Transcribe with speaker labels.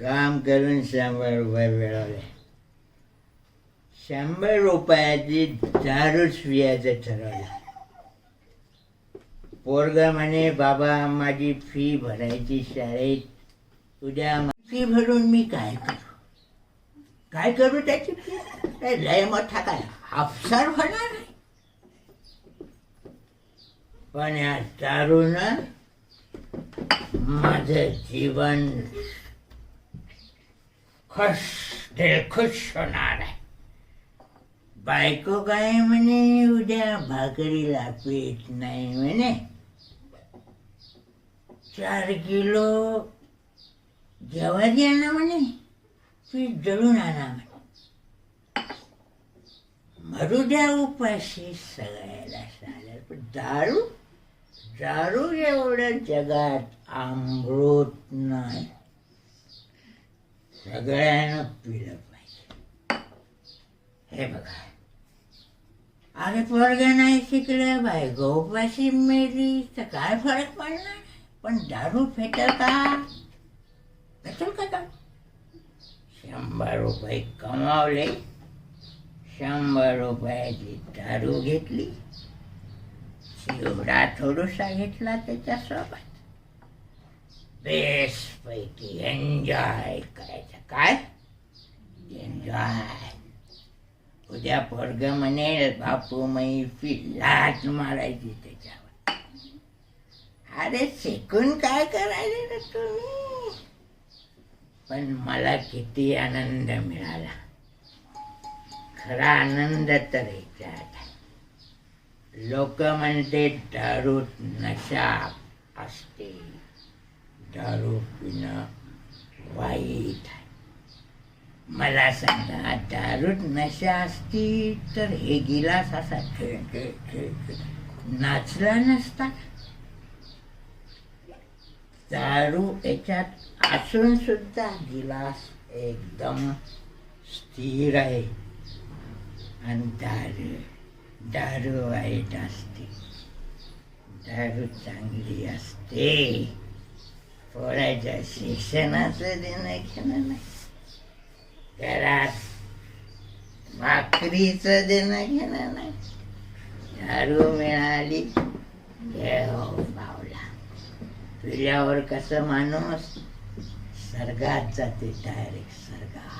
Speaker 1: काम करून शंभर रुपये मिळवले. शंभर रुपयाची दारूच पियाचं ठरवलं. पोरग म्हणे बाबा माझी फी भरायची शाळेत. उद्या फी भरून मी काय करू? काय करू त्याची फी? लय मोठा काय? अफसर होणार नाही पण या दारून माझं जीवन खुश दिलखुश होणार आहे. बायको काय म्हणे उद्या भाकरीला पीठ नाही म्हणे. चार किलो ज्वारी आणा म्हणे पीठ जळून आणा म्हणे. मरू द्या उपाशी सगळ्याला चालेल पण दारू दारू एवढं जगात आमृत नाही. सगळ्यांना पिलं पाहिजे हे बघा. अरे पोरग नाही शिकलं बाय उपाशी मेली तर काय फरक पडणार? पण दारू फेटल का? भेटेल का का शंभर रुपये कमावले. शंभर रुपयाची दारू घेतली. चिवडा थोडासा घेतला त्याच्यासोबत. बेस पैकी एन्जॉय करायचं. काय? एन्जॉय. उद्या पोरग म्हणेल बापू मै लाट मारायची त्याच्यावर. अरे शिकून काय करायचं ना तुम्ही? पण मला किती आनंद मिळाला. खरा आनंद तर याच्यात लोक म्हणते दारूत नशा दारू पिणं वाईट आहे मला सांगा दारूत नशा असती तर हे गिलास असा खेळ खेळ खेळ खेळ नाचला नसता दारू याच्यात असून सुद्धा गिलास एकदम स्थिर आहे आणि दारू दारू वाईट असते दारू चांगली असते पोराच्या शिक्षणाचं देणं घेणं नाही घरात भाकरीचं देणं घेणं नाही झाडू मिळाली देव पावला पिल्यावर कसं माणूस सर्गात जाते डायरेक्ट सर्गात